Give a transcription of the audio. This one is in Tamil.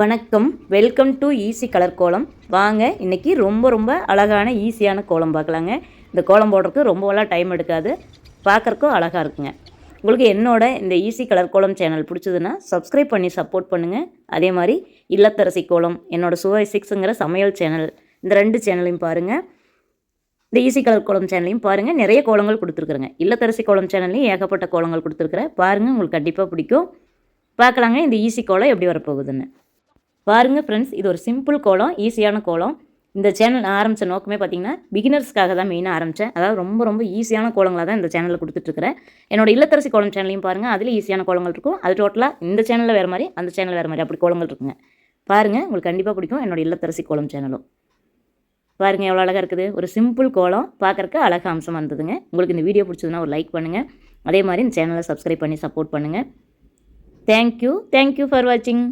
வணக்கம். வெல்கம் டு ஈஸி கலர் கோலம் வாங்க இன்றைக்கி ரொம்ப ரொம்ப அழகான ஈஸியான கோலம் பார்க்கலாங்க. இந்த கோலம் போடுறதுக்கு ரொம்பலாம் டைம் எடுக்காது. பார்க்குறக்கும் அழகாக இருக்குங்க. உங்களுக்கு என்னோட இந்த ஈஸி கலர் கோலம் சேனல் பிடிச்சதுன்னா சப்ஸ்கிரைப் பண்ணி சப்போர்ட் பண்ணுங்கள் அதே மாதிரி இல்லத்தரசி கோலம் என்னோட சுவை சிக்ஸுங்கிற சமையல் சேனல் இந்த ரெண்டு சேனலையும் பாருங்கள் இந்த ஈஸி கலர் கோலம் சேனலையும் பாருங்கள் நிறைய கோலங்கள் கொடுத்துருக்குறேங்க. இல்லத்தரசி கோலம் சேனல்லையும் ஏகப்பட்ட கோலங்கள் கொடுத்துருக்குறேன். பாருங்கள் உங்களுக்கு கண்டிப்பாக பிடிக்கும். பார்க்கலாங்க இந்த ஈஸி கோலம் எப்படி வரப்போகுதுன்னு. பாருங்கள் ஃப்ரெண்ட்ஸ் இது ஒரு சிம்பிள் கோலம் ஈஸியான கோலம். இந்த சேனல் ஆரம்பித்த நோக்கமே பார்த்தீங்கன்னா பிகினர்ஸ்க்காக தான் மெயினாக ஆரம்பித்தேன் அதாவது ரொம்ப ரொம்ப ஈஸியான கோலங்களாக தான் இந்த சேனலில் கொடுத்துட்ருக்கிறேன். என்னோட இல்லத்தரசி கோலம் சேனலையும் பாருங்கள் அதில் ஈஸியான கோலங்கள் இருக்கும். அது டோட்டலாக இந்த சேனலில் வேறு மாதிரி அந்த சேனல் வேறு மாதிரி அப்படி கோலங்கள் இருக்குங்க. பாருங்கள் உங்களுக்கு கண்டிப்பாக பிடிக்கும் என்னோடய இல்லத்தரசி கோலம் சேனலும் பாருங்கள் எவ்வளோ அழகாக இருக்குது. ஒரு சிம்பிள் கோலம் பார்க்குறக்கு அழகாக அம்சம் வந்ததுங்க உங்களுக்கு இந்த வீடியோ பிடிச்சதுன்னா ஒரு லைக் பண்ணுங்கள் அதே மாதிரி இந்த சேனலை சப்ஸ்கிரைப் பண்ணி சப்போர்ட் பண்ணுங்கள் தேங்க்யூ தேங்க்யூ ஃபார் வாட்சிங்